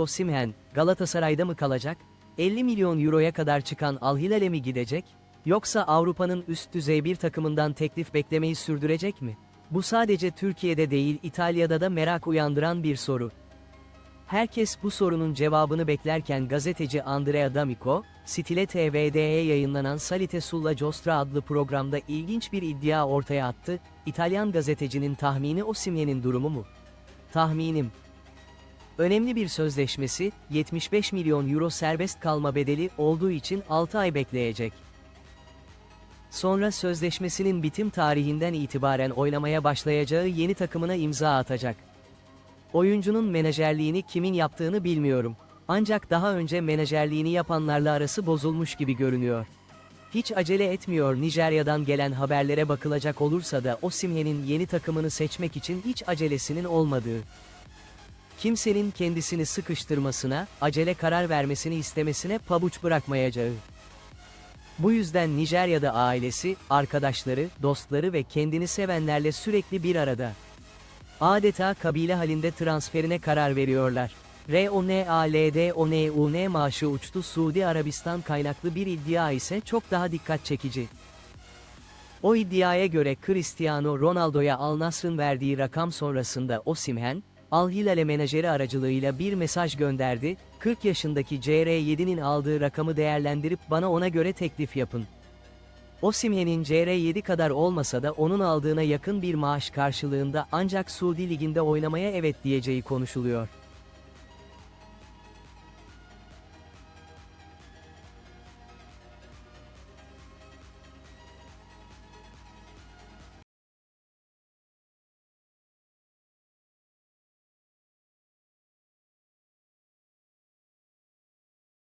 Osimhen, Galatasaray'da mı kalacak? 50 milyon euroya kadar çıkan Al Hilal'e mi gidecek? Yoksa Avrupa'nın üst düzey bir takımından teklif beklemeyi sürdürecek mi? Bu sadece Türkiye'de değil İtalya'da da merak uyandıran bir soru. Herkes bu sorunun cevabını beklerken gazeteci Andrea D'Amico, Stile TV'de yayınlanan Salite sulla Giostra adlı programda ilginç bir iddia ortaya attı, İtalyan gazetecinin tahmini Osimhen'in durumu mu? Tahminim. Önemli bir sözleşmesi, 75 milyon euro serbest kalma bedeli olduğu için 6 ay bekleyecek. Sonra sözleşmesinin bitim tarihinden itibaren oynamaya başlayacağı yeni takımına imza atacak. Oyuncunun menajerliğini kimin yaptığını bilmiyorum. Ancak daha önce menajerliğini yapanlarla arası bozulmuş gibi görünüyor. Hiç acele etmiyor Nijerya'dan gelen haberlere bakılacak olursa da Osimhen'in yeni takımını seçmek için hiç acelesinin olmadığı. Kimsenin kendisini sıkıştırmasına, acele karar vermesini istemesine pabuç bırakmayacağı. Bu yüzden Nijerya'da ailesi, arkadaşları, dostları ve kendini sevenlerle sürekli bir arada. Adeta kabile halinde transferine karar veriyorlar. RONALDONUN maaşı uçtu Suudi Arabistan kaynaklı bir iddia ise çok daha dikkat çekici. O iddiaya göre Cristiano Ronaldo'ya Al Nassr'ın verdiği rakam sonrasında Osimhen, Al Hilal'e menajeri aracılığıyla bir mesaj gönderdi, 40 yaşındaki CR7'nin aldığı rakamı değerlendirip bana ona göre teklif yapın. Osimhen'in CR7 kadar olmasa da onun aldığına yakın bir maaş karşılığında ancak Suudi Ligi'nde oynamaya evet diyeceği konuşuluyor.